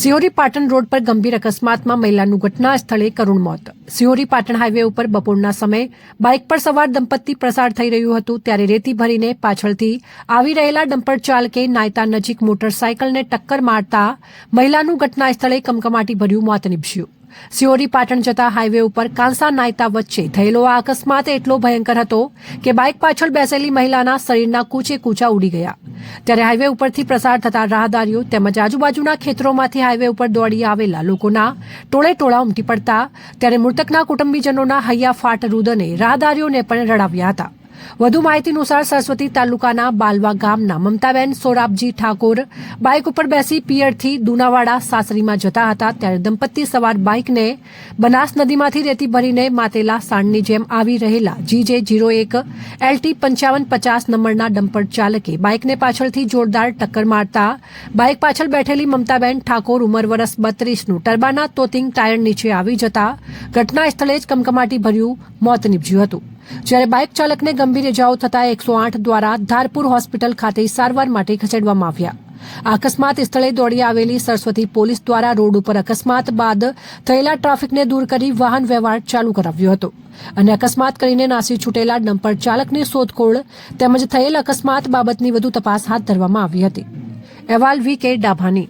Sihori Patan road પર ગંભીર અકસ્માતમાં મહિલાનું ઘટના સ્થળે કરુણ મોત. સિયોરી પાટણ હાઈવે ઉપર બપોરના સમયે બાઇક પર સવાર દંપતી પ્રસાર થઈ રહ્યું હતું, ત્યારે રેતી ભરીને પાછળથી આવી રહેલા ડમ્પર ચાલકે નાયતા નજીક મોટરસાયકલને ટક્કર મારતા મહિલાનું ઘટના સ્થળે કમકમાટી ભર્યું મોત નીપજ્યું સિહોરી પાટણ જતા હાઈવે ઉપર કાંસા નાયતા વચ્ચે થયેલો આ અકસ્માત એટલો ભયંકર હતો કે બાઇક પાછળ બેસેલી મહિલાના શરીરના કૂચે કૂચા ઉડી ગયા. ત્યારે હાઈવે ઉપરથી પ્રસાર થતા રાહદારીઓ તેમજ આજુબાજુના ખેતરોમાંથી હાઈવે ઉપર દોડી આવેલા લોકોના ટોળે ટોળા ઉમટી પડતા, ત્યારે મૃતકના કુટુંબીજનોના હૈયા ફાટ રુદને રાહદારીઓને પણ રડાવ્યા હતા. વધુ માહિતી અનુસાર સરસ્વતી તાલુકાના બાલવા ગામના મમતાબેન સોરાબજી ઠાકોર બાઇક ઉપર બેસી પિયરથી દુનાવાડા સાસરીમાં જતા હતા ત્યારે દંપતી સવાર બાઇકને બનાસ નદીમાંથી રેતી ભરીને માતેલા સાંડની જેમ આવી રહેલા જીજે જીરો એક એલટી પંચાવન પચાસ નંબરના ડમ્પર ચાલકે બાઇકને પાછળથી જોરદાર ટક્કર મારતા બાઇક પાછળ બેઠેલી મમતાબેન ઠાકોર ઉંમર વરસ બત્રીસનું ટર્બાના તોતિંગ ટાયર નીચે આવી જતા ઘટના સ્થળે જ કમકમાટી ભર્યું મોત નીપજ્યું હતું. જ્યારે બાઇક ચાલકને ગંભીર ઇજાઓ થતાં એકસો આઠ દ્વારા ધારપુર હોસ્પિટલ ખાતે સારવાર માટે ખસેડવામાં આવ્યા. અકસ્માત સ્થળે દોડી આવેલી સરસ્વતી પોલીસ દ્વારા રોડ ઉપર અકસ્માત બાદ થયેલા ટ્રાફિકને દૂર કરી વાહન વ્યવહાર ચાલુ કરાવ્યો હતો. અને અકસ્માત કરીને નાસી છૂટેલા ડમ્પર ચાલકની શોધખોળ તેમજ થયેલ અકસ્માત બાબતની વધુ તપાસ હાથ ધરવામાં આવી હતી. અહેવાલ વી કે ડાભાની.